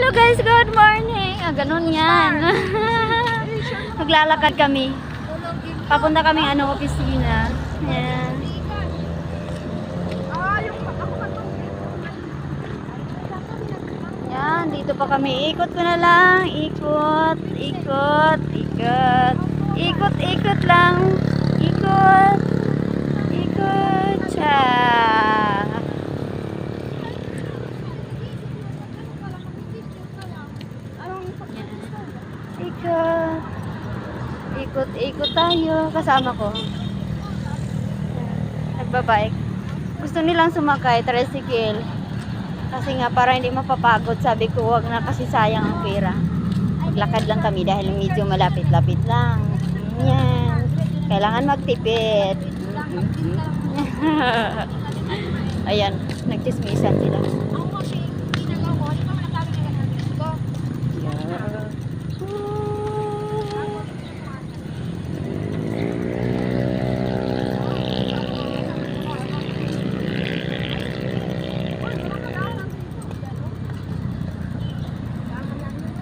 Hello guys, good morning. Ah, ganun yan. Maglalakad kami. Papunta kami ano, opisina. Ayan. Yan, dito pa kami. Ikot ko na lang. Ikot, ikot, ikot. Ikot, ikot lang. Ikot. Ikot. Siya. Ikot. Ikot, ikot tayo. Kasama ko. Nagbabike. Gusto nilang sumakay, tricycle. Kasi nga, para hindi mapapagod, sabi ko, wag na kasi sayang ang pera. Maglakad lang kami dahil medyo malapit-lapit lang. Yan. Kailangan magtipid. Ayan, nagtismisan sila.